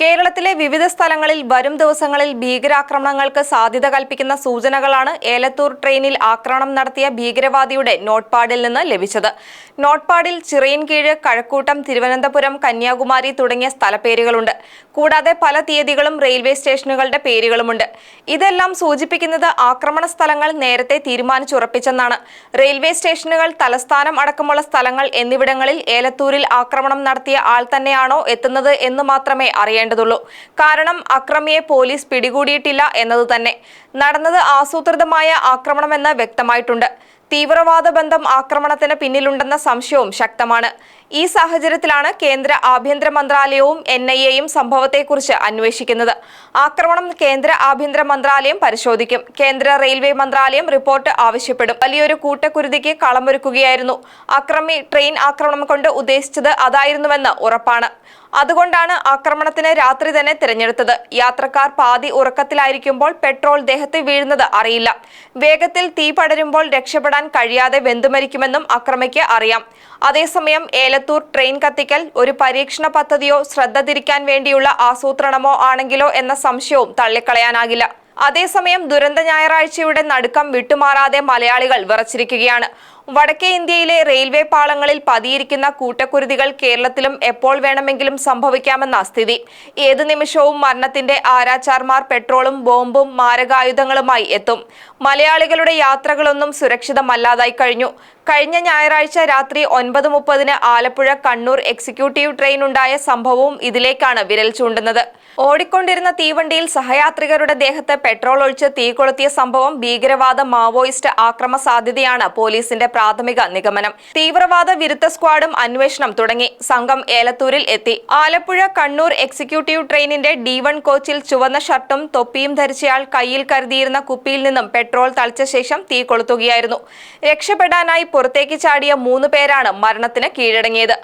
കേരളത്തിലെ വിവിധ സ്ഥലങ്ങളിൽ വരും ദിവസങ്ങളിൽ ഭീകരാക്രമണങ്ങൾക്ക് സാധ്യത കൽപ്പിക്കുന്ന സൂചനകളാണ് ഏലത്തൂർ ട്രെയിനിൽ ആക്രമണം നടത്തിയ ഭീകരവാദിയുടെ നോട്ട്പാഡിൽ നിന്ന് ലഭിച്ചത്. നോട്ട്പാഡിൽ ചിറയിൻകീഴ് കഴക്കൂട്ടം തിരുവനന്തപുരം കന്യാകുമാരി തുടങ്ങിയ സ്ഥലപ്പേരുകളുണ്ട്. കൂടാതെ പല തീയതികളും റെയിൽവേ സ്റ്റേഷനുകളുടെ പേരുകളുമുണ്ട്. ഇതെല്ലാം സൂചിപ്പിക്കുന്നത് ആക്രമണ സ്ഥലങ്ങൾ നേരത്തെ തീരുമാനിച്ചുറപ്പിച്ചെന്നാണ്. റെയിൽവേ സ്റ്റേഷനുകൾ തലസ്ഥാനം അടക്കമുള്ള സ്ഥലങ്ങൾ എന്നിവിടങ്ങളിൽ ഏലത്തൂരിൽ ആക്രമണം നടത്തിയ ആൾ തന്നെയാണോ എത്തുന്നത് എന്ന് മാത്രമേ അറിയേണ്ടതുള്ളൂ കാരണം അക്രമിയെ പോലീസ് പിടികൂടിയിട്ടില്ല എന്നത് തന്നെ. നടന്നത് ആസൂത്രിതമായ ആക്രമണമെന്ന് വ്യക്തമായിട്ടുണ്ട്. തീവ്രവാദ ബന്ധം ആക്രമണത്തിന് പിന്നിലുണ്ടെന്ന സംശയവും ശക്തമാണ്. ഈ സാഹചര്യത്തിലാണ് കേന്ദ്ര ആഭ്യന്തര മന്ത്രാലയവും എൻ ഐ എയും സംഭവത്തെക്കുറിച്ച് അന്വേഷിക്കുന്നത്. ആക്രമണം കേന്ദ്ര ആഭ്യന്തര മന്ത്രാലയം പരിശോധിക്കും. കേന്ദ്ര റെയിൽവേ മന്ത്രാലയം റിപ്പോർട്ട് ആവശ്യപ്പെടും. വലിയൊരു കൂട്ടക്കുരുതിക്ക് കളമൊരുക്കുകയായിരുന്നു. അക്രമി ട്രെയിൻ ആക്രമണം കൊണ്ട് ഉദ്ദേശിച്ചത് അതായിരുന്നുവെന്ന് ഉറപ്പാണ്. അതുകൊണ്ടാണ് ആക്രമണത്തിന് രാത്രി തന്നെ തിരഞ്ഞെടുത്തത്. യാത്രക്കാർ പാതി ഉറക്കത്തിലായിരിക്കുമ്പോൾ പെട്രോൾ ദേഹത്ത് വീഴുന്നത് അറിയില്ല. വേഗത്തിൽ തീ പടരുമ്പോൾ രക്ഷപ്പെടാൻ കഴിയാതെ വെന്തുമരിക്കുമെന്നും അക്രമിക്ക് അറിയാം. അതേസമയം ഏലത്തൂർ ട്രെയിൻ കത്തിക്കൽ ഒരു പരീക്ഷണ പദ്ധതിയോ ശ്രദ്ധ തിരിക്കാൻ വേണ്ടിയുള്ള ആസൂത്രണമോ ആണെങ്കിലോ എന്ന സംശയവും തള്ളിക്കളയാനാകില്ല. അതേസമയം ദുരന്ത ഞായറാഴ്ചയുടെ നടുക്കം വിട്ടുമാറാതെ മലയാളികൾ വിറച്ചിരിക്കുകയാണ്. വടക്കേ ഇന്ത്യയിലെ റെയിൽവേ പാളങ്ങളിൽ പതിയിരിക്കുന്ന കൂട്ടക്കുരുതികൾ കേരളത്തിലും എപ്പോൾ വേണമെങ്കിലും സംഭവിക്കാമെന്ന സ്ഥിതി. ഏതു നിമിഷവും മരണത്തിന്റെ ആരാച്ചാർമാർ പെട്രോളും ബോംബും മാരകായുധങ്ങളുമായി എത്തും. മലയാളികളുടെ യാത്രകളൊന്നും സുരക്ഷിതമല്ലാതായി കഴിഞ്ഞു. കഴിഞ്ഞ ഞായറാഴ്ച രാത്രി ഒൻപത് മുപ്പതിന് ആലപ്പുഴ കണ്ണൂർ എക്സിക്യൂട്ടീവ് ട്രെയിൻ ഉണ്ടായ സംഭവവും ഇതിലേക്കാണ് വിരൽ ചൂണ്ടുന്നത്. ഓടിക്കൊണ്ടിരുന്ന തീവണ്ടിയിൽ സഹയാത്രികരുടെ ദേഹത്ത് പെട്രോൾ ഒഴിച്ച് തീ കൊളുത്തിയ സംഭവം ഭീകരവാദ മാവോയിസ്റ്റ് ആക്രമ സാധ്യതയാണ് പോലീസിന്റെ പ്രാഥമിക നിഗമനം. തീവ്രവാദ വിരുദ്ധ സ്ക്വാഡും അന്വേഷണം തുടങ്ങി. സംഘം ഏലത്തൂരിൽ എത്തി. ആലപ്പുഴ കണ്ണൂർ എക്സിക്യൂട്ടീവ് ട്രെയിനിന്റെ ഡി വൺ കോച്ചിൽ ചുവന്ന ഷർട്ടും തൊപ്പിയും ധരിച്ചയാൾ കയ്യിൽ കരുതിയിരുന്ന കുപ്പിയിൽ നിന്നും പെട്രോൾ തളിച്ച ശേഷം തീ കൊളുത്തുകയായിരുന്നു. രക്ഷപ്പെടാനായി പുറത്തേക്ക് ചാടിയ മൂന്ന് പേരാണ് മരണത്തിന് കീഴടങ്ങിയത്.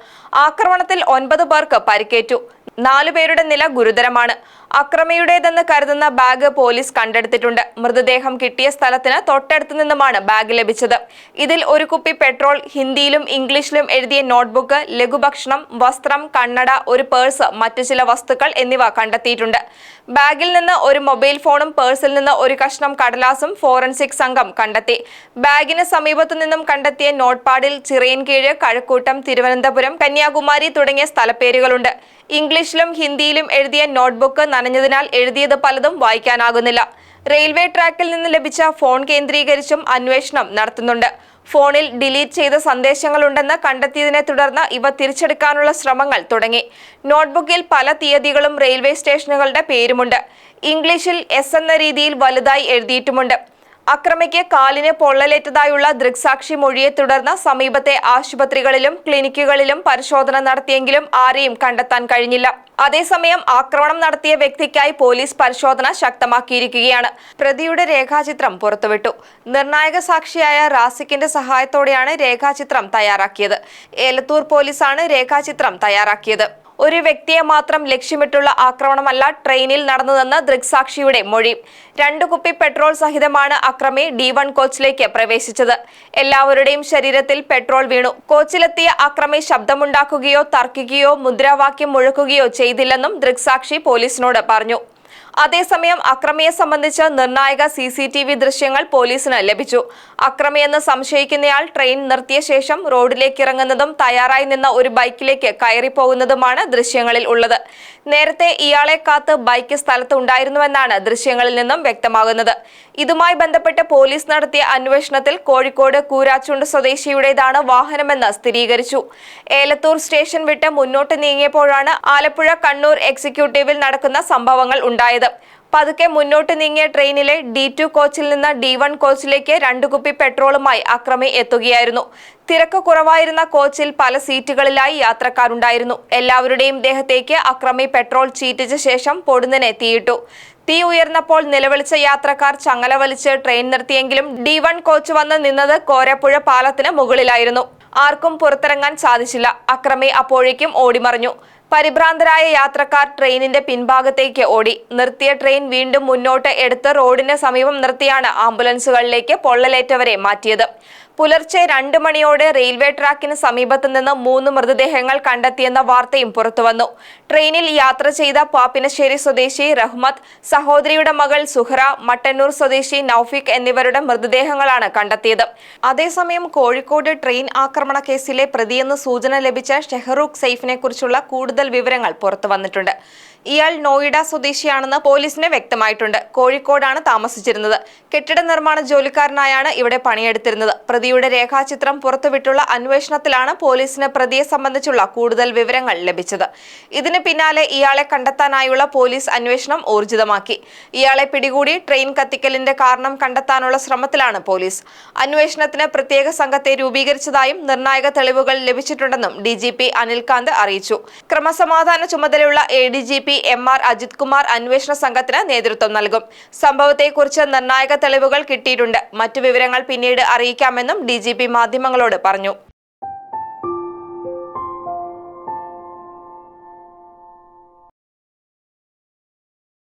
ആക്രമണത്തിൽ ഒൻപത് പേർക്ക് പരിക്കേറ്റു. നാലുപേരുടെ നില ഗുരുതരമാണ്. അക്രമിയുടേതെന്ന് കരുതുന്ന ബാഗ് പോലീസ് കണ്ടെടുത്തിട്ടുണ്ട്. മൃതദേഹം കിട്ടിയ സ്ഥലത്തിന് തൊട്ടടുത്തു നിന്നുമാണ് ബാഗ് ലഭിച്ചത്. ഇതിൽ ഒരു കുപ്പി പെട്രോൾ ഹിന്ദിയിലും ഇംഗ്ലീഷിലും എഴുതിയ നോട്ട്ബുക്ക് ലഘുഭക്ഷണം വസ്ത്രം കണ്ണട ഒരു പേഴ്സ് മറ്റു ചില വസ്തുക്കൾ എന്നിവ കണ്ടെത്തിയിട്ടുണ്ട്. ബാഗിൽ നിന്ന് ഒരു മൊബൈൽ ഫോണും പേഴ്സിൽ നിന്ന് ഒരു കഷ്ണം കടലാസും ഫോറൻസിക് സംഘം കണ്ടെത്തി. ബാഗിന് സമീപത്തു നിന്നും കണ്ടെത്തിയ നോട്ട്പാഡിൽ ചിറയൻകീഴ് കഴക്കൂട്ടം തിരുവനന്തപുരം കന്യാകുമാരി തുടങ്ങിയ സ്ഥലപ്പേരുകളുണ്ട്. ഇംഗ്ലീഷിലും ഹിന്ദിയിലും എഴുതിയ നോട്ട്ബുക്ക് നനഞ്ഞതിനാൽ എഴുതിയത് പലതും വായിക്കാനാകുന്നില്ല. റെയിൽവേ ട്രാക്കിൽ നിന്ന് ലഭിച്ച ഫോൺ കേന്ദ്രീകരിച്ചും അന്വേഷണം നടത്തുന്നുണ്ട്. ഫോണിൽ ഡിലീറ്റ് ചെയ്ത സന്ദേശങ്ങളുണ്ടെന്ന് കണ്ടെത്തിയതിനെ തുടർന്ന് ഇവ തിരിച്ചെടുക്കാനുള്ള ശ്രമങ്ങൾ തുടങ്ങി. നോട്ട്ബുക്കിൽ പല തീയതികളും റെയിൽവേ സ്റ്റേഷനുകളുടെ പേരുമുണ്ട്. ഇംഗ്ലീഷിൽ എസ് എന്ന രീതിയിൽ വലുതായി എഴുതിയിട്ടുമുണ്ട്. അക്രമിക്ക് കാലിന് പൊള്ളലേറ്റതായുള്ള ദൃക്സാക്ഷി മൊഴിയെ തുടർന്ന് സമീപത്തെ ആശുപത്രികളിലും ക്ലിനിക്കുകളിലും പരിശോധന നടത്തിയെങ്കിലും ആരെയും കണ്ടെത്താൻ കഴിഞ്ഞില്ല. അതേസമയം ആക്രമണം നടത്തിയ വ്യക്തിക്കായി പോലീസ് പരിശോധന ശക്തമാക്കിയിരിക്കുകയാണ്. പ്രതിയുടെ രേഖാചിത്രം പുറത്തുവിട്ടു. നിർണായക സാക്ഷിയായ റാസിക്കിന്റെ സഹായത്തോടെയാണ് രേഖാചിത്രം തയ്യാറാക്കിയത്. ഏലത്തൂർ പോലീസാണ് രേഖാചിത്രം തയ്യാറാക്കിയത്. ഒരു വ്യക്തിയെ മാത്രം ലക്ഷ്യമിട്ടുള്ള ആക്രമണമല്ല ട്രെയിനിൽ നടന്നതെന്ന് ദൃക്സാക്ഷിയുടെ മൊഴി. രണ്ടു കുപ്പി പെട്രോൾ സഹിതമാണ് അക്രമി ഡി വൺ കോച്ചിലേക്ക് പ്രവേശിച്ചത്. എല്ലാവരുടെയും ശരീരത്തിൽ പെട്രോൾ വീണു. കോച്ചിലെത്തിയ അക്രമി ശബ്ദമുണ്ടാക്കുകയോ തർക്കിക്കുകയോ മുദ്രാവാക്യം മുഴക്കുകയോ ചെയ്തില്ലെന്നും ദൃക്സാക്ഷി പോലീസിനോട് പറഞ്ഞു. അതേസമയം അക്രമിയെ സംബന്ധിച്ച് നിർണായക സി സി ടി വി ദൃശ്യങ്ങൾ പോലീസിന് ലഭിച്ചു. അക്രമിയെന്ന് സംശയിക്കുന്നയാൾ ട്രെയിൻ നിർത്തിയ ശേഷം റോഡിലേക്ക് ഇറങ്ങുന്നതും തയ്യാറായി നിന്ന ഒരു ബൈക്കിലേക്ക് കയറിപ്പോകുന്നതുമാണ് ദൃശ്യങ്ങളിൽ ഉള്ളത്. നേരത്തെ ഇയാളെ കാത്ത് ബൈക്ക് സ്ഥലത്ത് ഉണ്ടായിരുന്നുവെന്നാണ് ദൃശ്യങ്ങളിൽ നിന്നും വ്യക്തമാകുന്നത്. ഇതുമായി ബന്ധപ്പെട്ട് പോലീസ് നടത്തിയ അന്വേഷണത്തിൽ കോഴിക്കോട് കൂരാച്ചുണ്ട് സ്വദേശിയുടേതാണ് വാഹനമെന്ന് സ്ഥിരീകരിച്ചു. ഏലത്തൂർ സ്റ്റേഷൻ വിട്ട് മുന്നോട്ട് നീങ്ങിയപ്പോഴാണ് ആലപ്പുഴ കണ്ണൂർ എക്സിക്യൂട്ടീവിൽ നടക്കുന്ന സംഭവങ്ങൾ ഉണ്ടായത്. പതുക്കെ മുന്നോട്ട് നീങ്ങിയ ട്രെയിനിലെ ഡി ടു കോച്ചിൽ നിന്ന് ഡി വൺ കോച്ചിലേക്ക് രണ്ടു കുപ്പി പെട്രോളുമായി അക്രമി എത്തുകയായിരുന്നു. തിരക്ക് കുറവായിരുന്ന കോച്ചിൽ പല സീറ്റുകളിലായി യാത്രക്കാരുണ്ടായിരുന്നു. എല്ലാവരുടെയും ദേഹത്തേക്ക് അക്രമി പെട്രോൾ ചീറ്റിച്ച ശേഷം പൊടുന്നനെ തീയിട്ടു. തീ ഉയർന്നപ്പോൾ നിലവിളിച്ച യാത്രക്കാർ ചങ്ങല വലിച്ച് ട്രെയിൻ നിർത്തിയെങ്കിലും ഡി വൺ കോച്ച് വന്ന് നിന്നത് കോരപ്പുഴ പാലത്തിന് മുകളിലായിരുന്നു. ആർക്കും പുറത്തിറങ്ങാൻ സാധിച്ചില്ല. അക്രമി അപ്പോഴേക്കും ഓടിമറിഞ്ഞു. പരിഭ്രാന്തരായ യാത്രക്കാർ ട്രെയിനിന്റെ പിൻഭാഗത്തേക്ക് ഓടി. നിർത്തിയ ട്രെയിൻ വീണ്ടും മുന്നോട്ട് എടുത്ത് റോഡിന് സമീപം നിർത്തിയാണ് ആംബുലൻസുകളിലേക്ക് പൊള്ളലേറ്റവരെ മാറ്റിയത്. പുലർച്ചെ രണ്ട് മണിയോടെ റെയിൽവേ ട്രാക്കിന് സമീപത്ത് നിന്ന് മൂന്ന് മൃതദേഹങ്ങൾ കണ്ടെത്തിയെന്ന വാർത്തയും പുറത്തുവന്നു. ട്രെയിനിൽ യാത്ര ചെയ്ത പാപ്പിനശ്ശേരി സ്വദേശി റഹ്മത്ത് സഹോദരിയുടെ മകൾ സുഹ്റ മട്ടന്നൂർ സ്വദേശി നൌഫിക് എന്നിവരുടെ മൃതദേഹങ്ങളാണ് കണ്ടെത്തിയത്. അതേസമയം കോഴിക്കോട് ട്രെയിൻ ആക്രമണ കേസിലെ പ്രതിയെന്ന് സൂചന ലഭിച്ച ഷെഹറൂഖ് സൈഫിനെ കുറിച്ചുള്ള കൂടുതൽ വിവരങ്ങൾ പുറത്തു വന്നിട്ടുണ്ട് ഇയാൾ നോയിഡ സ്വദേശിയാണെന്ന് പോലീസിന് വ്യക്തമായിട്ടുണ്ട്. കോഴിക്കോടാണ് താമസിച്ചിരുന്നത്. കെട്ടിട നിർമ്മാണ ജോലിക്കാരനായാണ് ഇവിടെ പണിയെടുത്തിരുന്നത്. പ്രതിയുടെ രേഖാചിത്രം പുറത്തുവിട്ടുള്ള അന്വേഷണത്തിലാണ് പോലീസിന് പ്രതിയെ സംബന്ധിച്ചുള്ള കൂടുതൽ വിവരങ്ങൾ ലഭിച്ചത്. ഇതിന് പിന്നാലെ ഇയാളെ കണ്ടെത്താനായുള്ള പോലീസ് അന്വേഷണം ഊർജിതമാക്കി. ഇയാളെ പിടികൂടി ട്രെയിൻ കത്തിക്കലിന്റെ കാരണം കണ്ടെത്താനുള്ള ശ്രമത്തിലാണ് പോലീസ്. അന്വേഷണത്തിന് പ്രത്യേക സംഘത്തെ രൂപീകരിച്ചതായും നിർണായക തെളിവുകൾ ലഭിച്ചിട്ടുണ്ടെന്നും ഡി ജി പി അനിൽകാന്ത് അറിയിച്ചു. ക്രമസമാധാന ചുമതലയുള്ള A D G P M R Ajith Kumar അന്വേഷണ സംഘത്തിന് നേതൃത്വം നൽകും. സംഭവത്തെക്കുറിച്ച് നിർണായക തെളിവുകൾ കിട്ടിയിട്ടുണ്ട്. മറ്റു വിവരങ്ങൾ പിന്നീട് അറിയിക്കാമെന്നും ഡി മാധ്യമങ്ങളോട് പറഞ്ഞു.